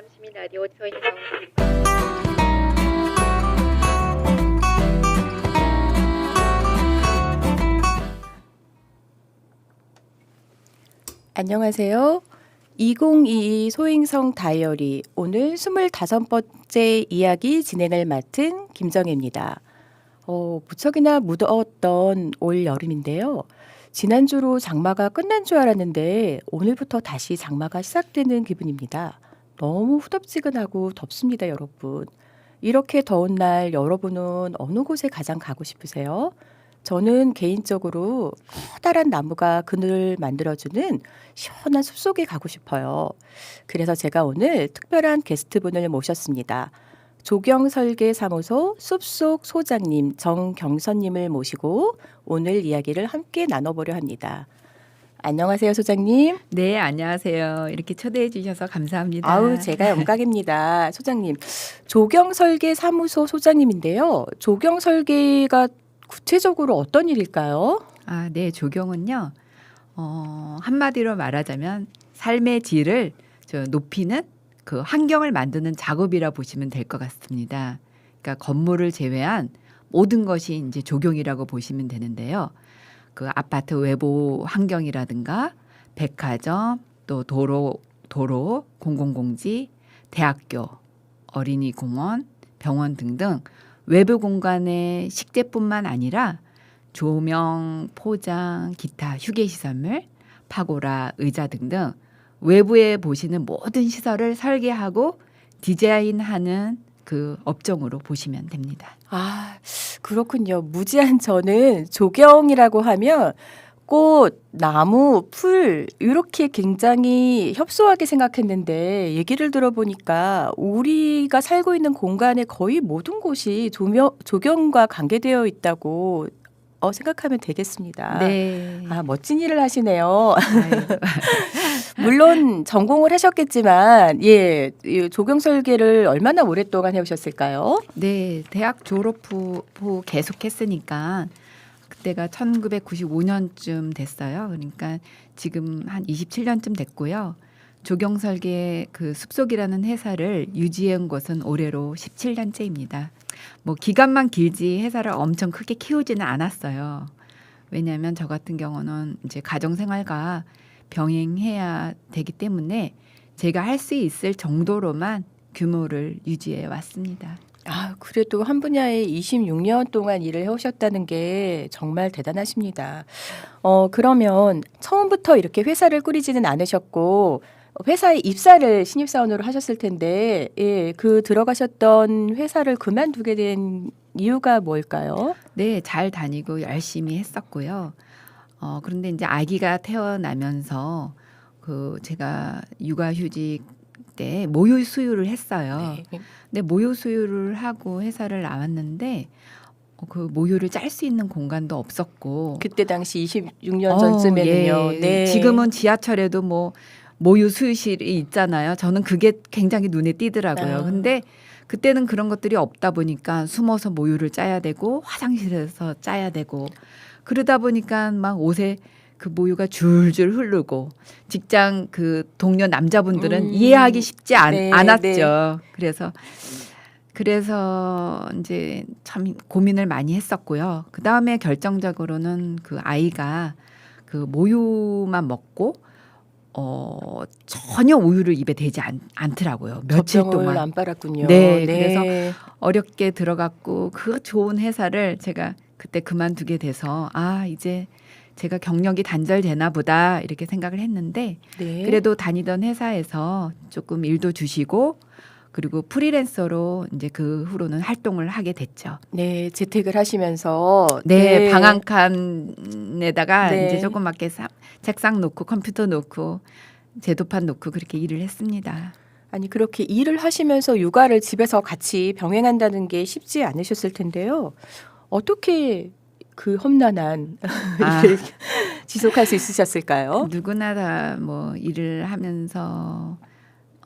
전남 시민 라디오 서인성 안녕하세요. 2022 소행성 다이어리 오늘 25번째 이야기 진행을 맡은 김정혜입니다. 어, 무척이나 무더웠던 올 여름인데요. 지난주로 장마가 끝난 줄 알았는데 오늘부터 다시 장마가 시작되는 기분입니다. 너무 후덥지근하고 덥습니다, 여러분. 이렇게 더운 날 여러분은 어느 곳에 가장 가고 싶으세요? 저는 개인적으로 커다란 나무가 그늘 만들어주는 시원한 숲속에 가고 싶어요. 그래서 제가 오늘 특별한 게스트분을 모셨습니다. 조경설계사무소 숲속 소장님 정경선님을 모시고 오늘 이야기를 함께 나눠보려 합니다. 안녕하세요, 소장님. 네, 안녕하세요. 이렇게 초대해 주셔서 감사합니다. 아우, 제가 영광입니다. 소장님. 조경설계 사무소 소장님인데요. 조경설계가 구체적으로 어떤 일일까요? 아, 네, 조경은요. 어, 한마디로 말하자면 삶의 질을 저 높이는 그 환경을 만드는 작업이라 보시면 될 것 같습니다. 그러니까 건물을 제외한 모든 것이 이제 조경이라고 보시면 되는데요. 그 아파트 외부 환경이라든가 백화점 또 도로 도로 공공공지 대학교 어린이 공원 병원 등등 외부 공간의 식재뿐만 아니라 조명, 포장, 기타 휴게 시설물, 파고라, 의자 등등 외부에 보시는 모든 시설을 설계하고 디자인하는 그 업종으로 보시면 됩니다. 아, 그렇군요. 무지한 저는 조경이라고 하면 꽃, 나무, 풀 이렇게 굉장히 협소하게 생각했는데 얘기를 들어보니까 우리가 살고 있는 공간의 거의 모든 곳이 조명, 조경과 관계되어 있다고 어, 생각하면 되겠습니다. 네. 아, 멋진 일을 하시네요. 물론 전공을 하셨겠지만, 예, 이 조경 설계를 얼마나 오랫동안 해오셨을까요? 네, 대학 졸업 후, 후 계속했으니까 그때가 1995년쯤 됐어요. 그러니까 지금 한 27년쯤 됐고요. 조경 설계 그 숲속이라는 회사를 유지한 것은 올해로 17년째입니다. 뭐 기간만 길지 회사를 엄청 크게 키우지는 않았어요. 왜냐하면 저 같은 경우는 이제 가정 생활과 병행해야 되기 때문에 제가 할 수 있을 정도로만 규모를 유지해 왔습니다. 아, 그래도 한 분야에 26년 동안 일을 해오셨다는 게 정말 대단하십니다. 어, 그러면 처음부터 이렇게 회사를 꾸리지는 않으셨고, 회사에 입사를 신입사원으로 하셨을 텐데, 예, 그 들어가셨던 회사를 그만두게 된 이유가 뭘까요? 네, 잘 다니고 열심히 했었고요. 어, 그런데 이제 아기가 태어나면서 그 제가 육아휴직 때 모유 수유를 했어요. 네. 근데 모유 수유를 하고 회사를 나왔는데 어, 그 모유를 짤 수 있는 공간도 없었고 그때 당시 26년 어, 전쯤에는요. 예. 네. 지금은 지하철에도 뭐 모유 수유실이 있잖아요. 저는 그게 굉장히 눈에 띄더라고요. 아. 근데 그때는 그런 것들이 없다 보니까 숨어서 모유를 짜야 되고 화장실에서 짜야 되고 그러다 보니까 막 옷에 그 모유가 줄줄 흐르고 직장 그 동료 남자분들은 음. 이해하기 쉽지 않, 네, 않았죠. 그래서 그래서 이제 참 고민을 많이 했었고요. 그 다음에 결정적으로는 그 아이가 그 모유만 먹고 어 전혀 우유를 입에 대지 않, 않더라고요. 며칠 동안 안 빨았군요. 네, 그래서 어렵게 들어갔고 그 좋은 회사를 제가 그때 그만두게 돼서 아 이제 제가 경력이 단절되나 보다 이렇게 생각을 했는데 네. 그래도 다니던 회사에서 조금 일도 주시고 그리고 프리랜서로 이제 그 후로는 활동을 하게 됐죠. 네, 재택을 하시면서 네, 방한 칸에다가 네. 이제 조그맣게 사- 책상 놓고 컴퓨터 놓고 제도판 놓고 그렇게 일을 했습니다. 아니 그렇게 일을 하시면서 육아를 집에서 같이 병행한다는 게 쉽지 않으셨을 텐데요. 어떻게 그 험난한 아. 일을 지속할 수 있으셨을까요? 누구나 다 뭐 일을 하면서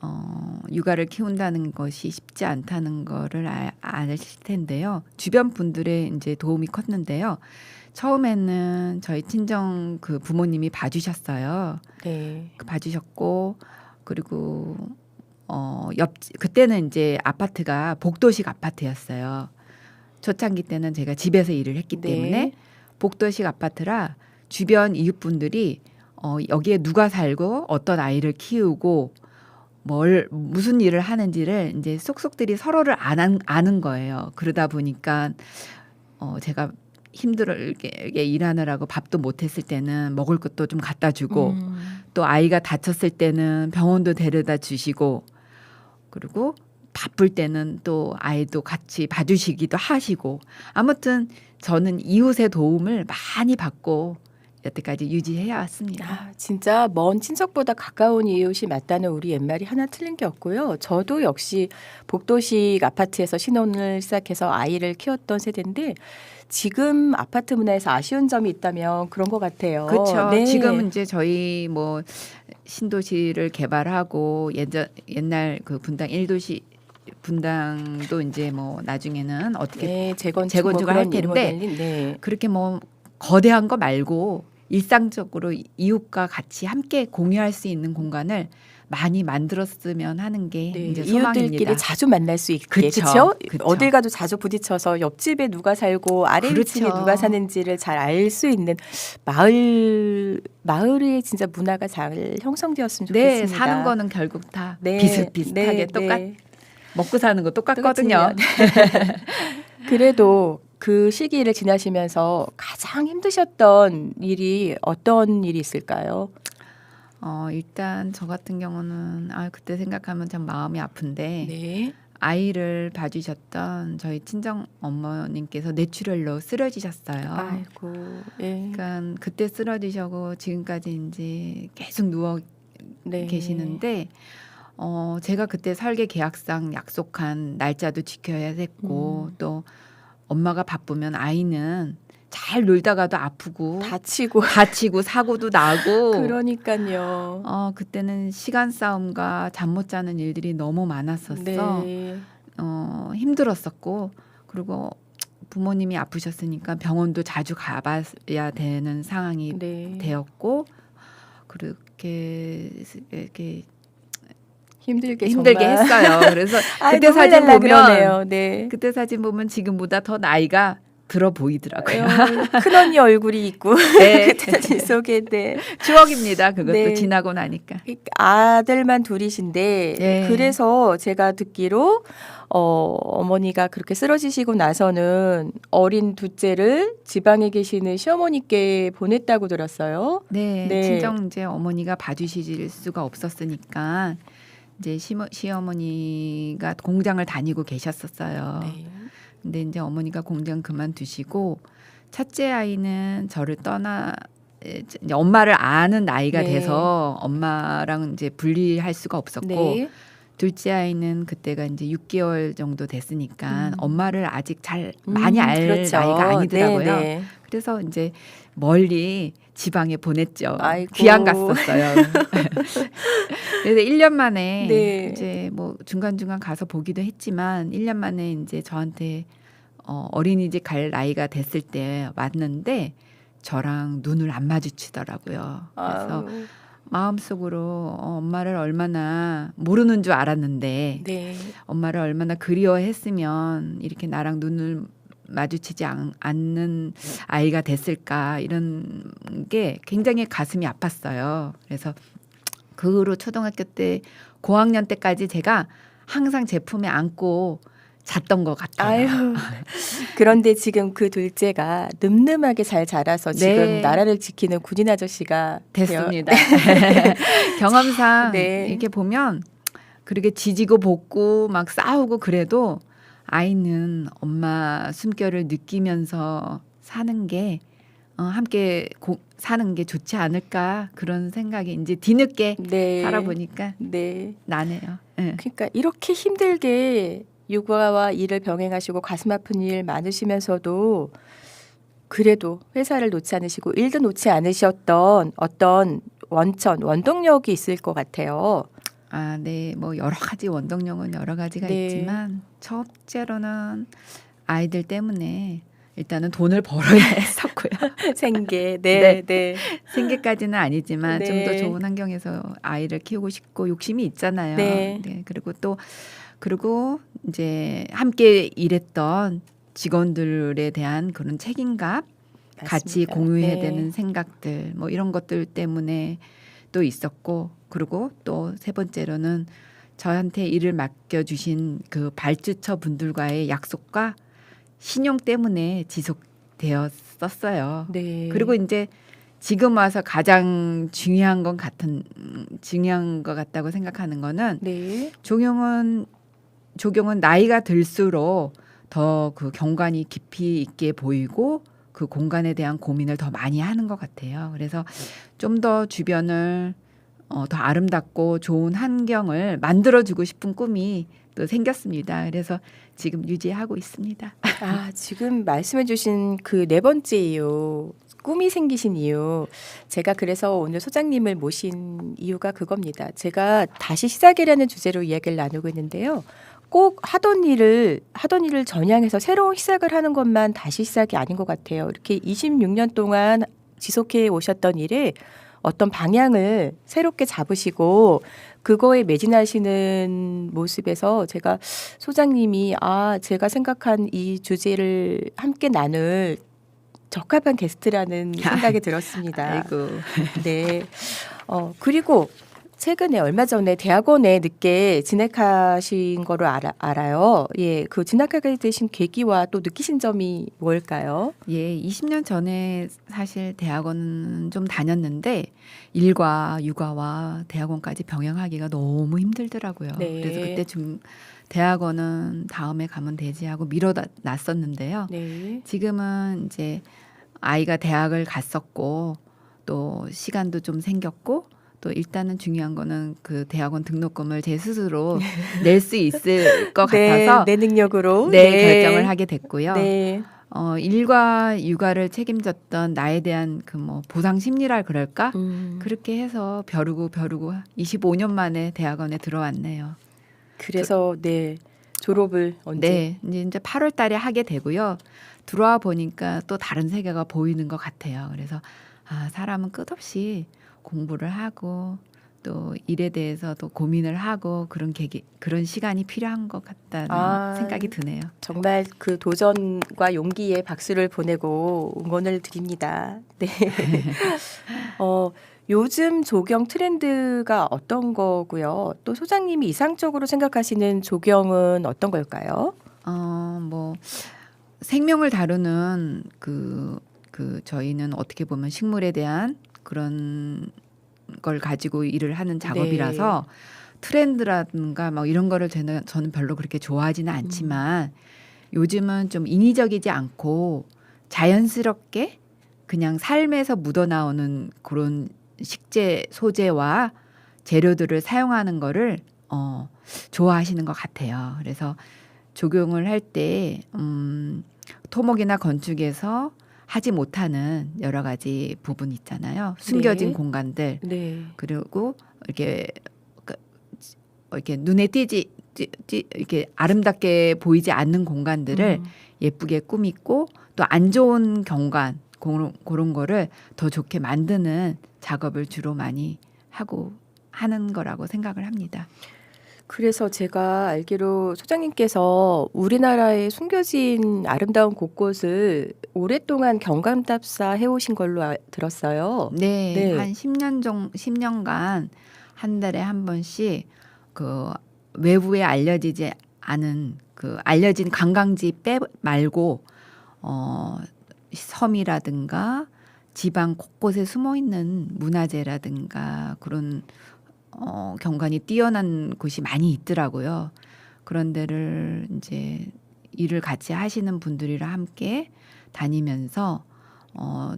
어, 육아를 키운다는 것이 쉽지 않다는 거를 아, 아실 텐데요. 주변 분들의 이제 도움이 컸는데요. 처음에는 저희 친정 그 부모님이 봐주셨어요. 네. 그 봐주셨고 그리고 어, 옆 그때는 이제 아파트가 복도식 아파트였어요. 초창기 때는 제가 집에서 일을 했기 네. 때문에 복도식 아파트라 주변 이웃분들이 어, 여기에 누가 살고 어떤 아이를 키우고 뭘 무슨 일을 하는지를 이제 속속들이 서로를 아는, 아는 거예요. 그러다 보니까 어, 제가 힘들게 일하느라고 밥도 못했을 때는 먹을 것도 좀 갖다 주고 음. 또 아이가 다쳤을 때는 병원도 데려다 주시고 그리고 바쁠 때는 또 아이도 같이 봐주시기도 하시고 아무튼 저는 이웃의 도움을 많이 받고 여태까지 유지해 왔습니다. 아, 진짜 먼 친척보다 가까운 이웃이 맞다는 우리 옛말이 하나 틀린 게 없고요. 저도 역시 복도식 아파트에서 신혼을 시작해서 아이를 키웠던 세대인데 지금 아파트 문화에서 아쉬운 점이 있다면 그런 것 같아요. 그렇죠. 네. 지금은 이제 저희 뭐 신도시를 개발하고 예전 옛날 그 분당 1도시 분당도 이제 뭐 나중에는 어떻게 네, 재건축 재건축을 뭐 할 텐데 리모델링, 네. 그렇게 뭐 거대한 거 말고 일상적으로 이웃과 같이 함께 공유할 수 있는 공간을 많이 만들었으면 하는 게 네, 이제 이웃들끼리 소망입니다. 자주 만날 수 있게 그렇죠. 어딜 가도 자주 부딪혀서 옆집에 누가 살고 아래 그렇죠. 위층에 누가 사는지를 잘 알 수 있는 마을 마을의 진짜 문화가 잘 형성되었으면 네, 좋겠습니다. 사는 거는 결국 다 네, 비슷비슷하게 네, 똑같 네. 먹고 사는 거 똑같거든요. 그래도 그 시기를 지나시면서 가장 힘드셨던 일이 어떤 일이 있을까요? 어, 일단 저 같은 경우는 아 그때 생각하면 참 마음이 아픈데 네. 아이를 봐주셨던 저희 친정 어머님께서 뇌출혈로 쓰러지셨어요. 아이고. 예. 그러니까 그때 쓰러지셔고 지금까지 이제 계속 누워 네. 계시는데 어 제가 그때 설계 계약상 약속한 날짜도 지켜야 됐고 음. 또 엄마가 바쁘면 아이는 잘 놀다가도 아프고 다치고 다치고 사고도 나고 그러니까요. 어 그때는 시간 싸움과 잠 못 자는 일들이 너무 많았었어. 네. 어 힘들었었고 그리고 부모님이 아프셨으니까 병원도 자주 가봐야 되는 상황이 네. 되었고 그렇게 이렇게 힘들게 힘들게 정말. 했어요. 그래서 그때 사진 보면 그러네요. 네. 그때 사진 보면 지금보다 더 나이가 들어 보이더라고요. 큰 언니 얼굴이 있고 네. 그때 사진 속에 네. 추억입니다. 그것도 네. 지나고 나니까. 아들만 둘이신데 네. 그래서 제가 듣기로 어, 어머니가 그렇게 쓰러지시고 나서는 어린 둘째를 지방에 계시는 시어머니께 보냈다고 들었어요. 네, 네. 친정 이제 어머니가 봐주실 수가 없었으니까 이제 시모, 시어머 니가 공장을 다니고 계셨었어요. 네. 근데 이제 어머니가 공장 그만두시고 첫째 아이는 저를 떠나 에, 이제 엄마를 아는 나이가 네. 돼서 엄마랑 이제 분리할 수가 없었고 네. 둘째 아이는 그때가 이제 6개월 정도 됐으니까 음. 엄마를 아직 잘 많이 음, 알 그렇죠. 나이가 아니더라고요. 네, 네. 그래서 이제 멀리 지방에 보냈죠. 아이고. 귀양 갔었어요. 그래서 1년 만에 네. 이제 뭐 중간중간 가서 보기도 했지만 1년 만에 이제 저한테 어, 어린이집 갈 나이가 됐을 때 왔는데 저랑 눈을 안 마주치더라고요. 그래서 아유, 마음속으로 어, 엄마를 얼마나 모르는 줄 알았는데 네. 엄마를 얼마나 그리워했으면 이렇게 나랑 눈을 마주치지 않, 않는 아이가 됐을까 이런 게 굉장히 가슴이 아팠어요. 그래서 그 후로 초등학교 때 고학년 때까지 제가 항상 제품에 안고 잤던 것 같아요. 아유. 그런데 지금 그 둘째가 늠름하게 잘 자라서 지금 네. 나라를 지키는 군인 아저씨가 됐습니다. 경험상 네. 이렇게 보면 그렇게 지지고 볶고 막 싸우고 그래도 아이는 엄마 숨결을 느끼면서 사는 게 어, 함께 고, 사는 게 좋지 않을까 그런 생각이 이제 뒤늦게 네. 살아보니까 네. 나네요. 예. 그러니까 이렇게 힘들게 육아와 일을 병행하시고 가슴 아픈 일 많으시면서도 그래도 회사를 놓지 않으시고 일도 놓지 않으셨던 어떤 원천 원동력이 있을 것 같아요. 아, 네. 뭐 여러 가지 원동력은 여러 가지가 네. 있지만 첫째로는 아이들 때문에 일단은 돈을 벌어야 했었고요. 하려고요. 생계. 네, 네. 생계까지는 아니지만 좀더 네. 좋은 환경에서 아이를 키우고 싶고 욕심이 있잖아요. 네. 그리고 또 그리고 이제 함께 일했던 직원들에 대한 그런 책임감 같이 맞습니다. 공유해야 네. 되는 생각들 뭐 이런 것들 때문에 또 있었고 그리고 또 세 번째로는 저한테 일을 맡겨 주신 그 발주처 분들과의 약속과 신용 때문에 지속되었었어요. 네. 그리고 이제 지금 와서 가장 중요한 건 같은 음, 중요한 것 같다고 생각하는 거는 네. 조경은 조경은 나이가 들수록 더 그 경관이 깊이 있게 보이고 그 공간에 대한 고민을 더 많이 하는 것 같아요. 그래서 좀 더 주변을 어, 더 아름답고 좋은 환경을 만들어주고 싶은 꿈이 또 생겼습니다. 그래서 지금 유지하고 있습니다. 아, 지금 말씀해주신 그 네 번째 이유, 꿈이 생기신 이유. 제가 그래서 오늘 소장님을 모신 이유가 그겁니다. 제가 다시 시작이라는 주제로 이야기를 나누고 있는데요. 꼭 하던 일을 하던 일을 전향해서 새로운 시작을 하는 것만 다시 시작이 아닌 것 같아요. 이렇게 26년 동안 지속해 오셨던 일에 어떤 방향을 새롭게 잡으시고 그거에 매진하시는 모습에서 제가 소장님이 아 제가 생각한 이 주제를 함께 나눌 적합한 게스트라는 생각이 들었습니다. 아이고. 네. 어 그리고 최근에 얼마 전에 대학원에 늦게 진학하신 거로 알아, 알아 요. 예, 그 진학하게 되신 계기와 또 느끼신 점이 뭘까요? 예, 20년 전에 사실 대학원 좀 다녔는데 일과 육아와 대학원까지 병행하기가 너무 힘들더라고요. 네. 그래서 그때 좀 대학원은 다음에 가면 되지 하고 미뤄놨었는데요. 네. 지금은 이제 아이가 대학을 갔었고 또 시간도 좀 생겼고 또 일단은 중요한 거는 그 대학원 등록금을 제 스스로 낼 수 있을 것 같아서 네, 내 능력으로 네, 결정을 하게 됐고요. 네. 어, 일과 육아를 책임졌던 나에 대한 그 뭐 보상 심리라 그럴까? 음, 그렇게 해서 벼르고 벼르고 25년 만에 대학원에 들어왔네요. 그래서 네 졸업을 언제? 네, 이제 이제 8월 달에 하게 되고요. 들어와 보니까 또 다른 세계가 보이는 것 같아요. 그래서 아, 사람은 끝없이 공부를 하고 또 일에 대해서도 고민을 하고 그런 계기 그런 시간이 필요한 것 같다는 아. 생각이 드네요. 정말 그 도전과 용기에 박수를 보내고 응원을 드립니다. 네. 어, 요즘 조경 트렌드가 어떤 거고요? 또 소장님이 이상적으로 생각하시는 조경은 어떤 걸까요? 어, 뭐 생명을 다루는 그, 그 저희는 어떻게 보면 식물에 대한 그런 걸 가지고 일을 하는 작업이라서 트렌드라든가 막 이런 거를 저는, 저는 별로 그렇게 좋아하지는 않지만 요즘은 좀 인위적이지 않고 자연스럽게 그냥 삶에서 묻어나오는 그런 식재 소재와 재료들을 사용하는 거를 어, 좋아하시는 것 같아요. 그래서 적용을 할 때 음, 토목이나 건축에서 하지 못하는 여러 가지 부분 있잖아요. 숨겨진 네. 공간들 네. 그리고 이렇게 그, 이렇게 눈에 띄지 띄- 띄- 이렇게 아름답게 보이지 않는 공간들을 음. 예쁘게 꾸미고 또 안 좋은 경관 그런, 그런 거를 더 좋게 만드는 작업을 주로 많이 하고 하는 거라고 생각을 합니다. 그래서 제가 알기로 소장님께서 우리나라의 숨겨진 아름다운 곳곳을 오랫동안 경감답사 해오신 걸로 아- 들었어요. 네, 네. 한 10년 정 10년간 한 달에 한 번씩 그 외부에 알려지지 않은 그 알려진 관광지 빼 말고 어 섬이라든가 지방 곳곳에 숨어 있는 문화재라든가 그런 어 경관이 뛰어난 곳이 많이 있더라고요. 그런 데를 이제 일을 같이 하시는 분들이랑 함께 다니면서 어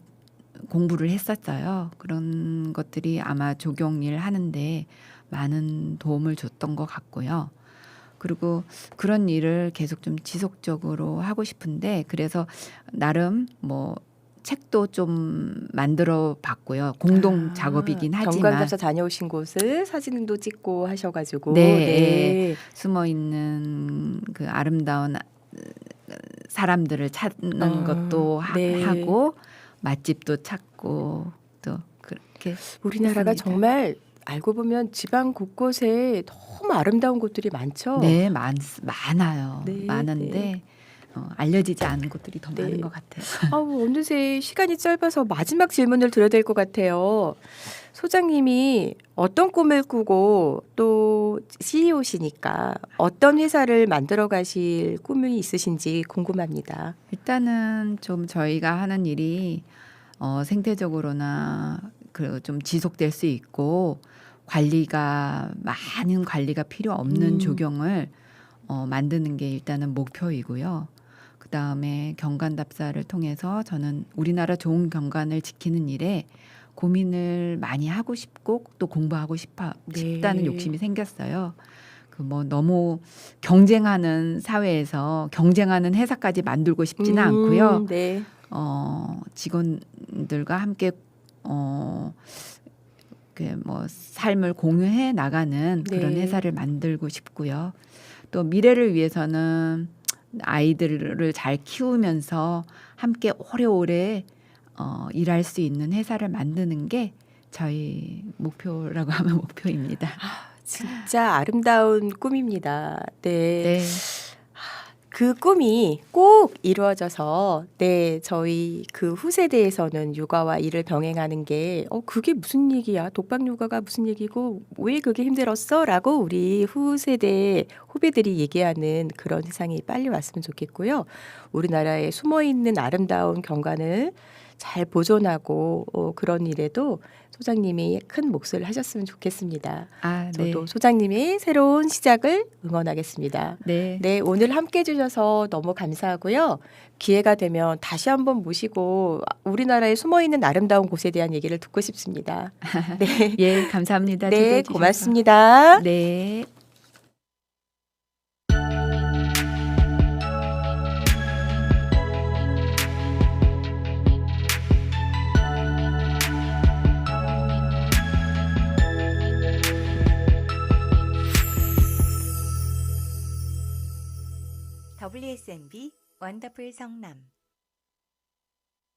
공부를 했었어요. 그런 것들이 아마 조경일 하는데 많은 도움을 줬던 것 같고요. 그리고 그런 일을 계속 좀 지속적으로 하고 싶은데 그래서 나름 뭐 책도 좀 만들어 봤고요. 공동 아, 작업이긴 하지만 경감답사 다녀오신 곳을 사진도 찍고 하셔가지고 네. 숨어 있는 그 아름다운 아, 사람들을 찾는 어, 것도 하, 네. 하고 맛집도 찾고 또 그렇게 우리나라가 했습니다. 정말 알고 보면 지방 곳곳에 너무 아름다운 곳들이 많죠. 네 많, 많아요. 네, 많은데 네. 어, 알려지지 않은 곳들이 더 네. 많은 것 같아요. 아우, 어느새 시간이 짧아서 마지막 질문을 드려야 될 것 같아요. 소장님이 어떤 꿈을 꾸고 또 CEO시니까 어떤 회사를 만들어 가실 꿈이 있으신지 궁금합니다. 일단은 좀 저희가 하는 일이 어, 생태적으로나 그 좀 지속될 수 있고 관리가 많은 관리가 필요 없는 음. 조경을 어, 만드는 게 일단은 목표이고요. 그 다음에 경관답사를 통해서 저는 우리나라 좋은 경관을 지키는 일에 고민을 많이 하고 싶고 또 공부하고 싶어, 네. 싶다는 욕심이 생겼어요. 그 뭐 너무 경쟁하는 사회에서 경쟁하는 회사까지 만들고 싶지는 음, 않고요. 네. 어, 직원들과 함께 어, 그뭐 삶을 공유해 나가는 그런 네. 회사를 만들고 싶고요. 또 미래를 위해서는 아이들을 잘 키우면서 함께 오래오래 어, 일할 수 있는 회사를 만드는 게 저희 목표라고 하면 목표입니다. 진짜 아름다운 꿈입니다. 네. 네. 그 꿈이 꼭 이루어져서 네 저희 그 후세대에서는 육아와 일을 병행하는 게 어 그게 무슨 얘기야? 독박 육아가 무슨 얘기고 왜 그게 힘들었어라고 우리 후세대 후배들이 얘기하는 그런 세상이 빨리 왔으면 좋겠고요. 우리나라에 숨어 있는 아름다운 경관을 잘 보존하고 어, 그런 일에도 소장님이 큰 몫을 하셨으면 좋겠습니다. 아, 네. 저도 소장님의 새로운 시작을 응원하겠습니다. 네. 네, 오늘 함께 해주셔서 너무 감사하고요. 기회가 되면 다시 한번 모시고 우리나라에 숨어 있는 아름다운 곳에 대한 얘기를 듣고 싶습니다. 네, 예, 감사합니다. 네. 고맙습니다. 네. WSMB 원더풀 성남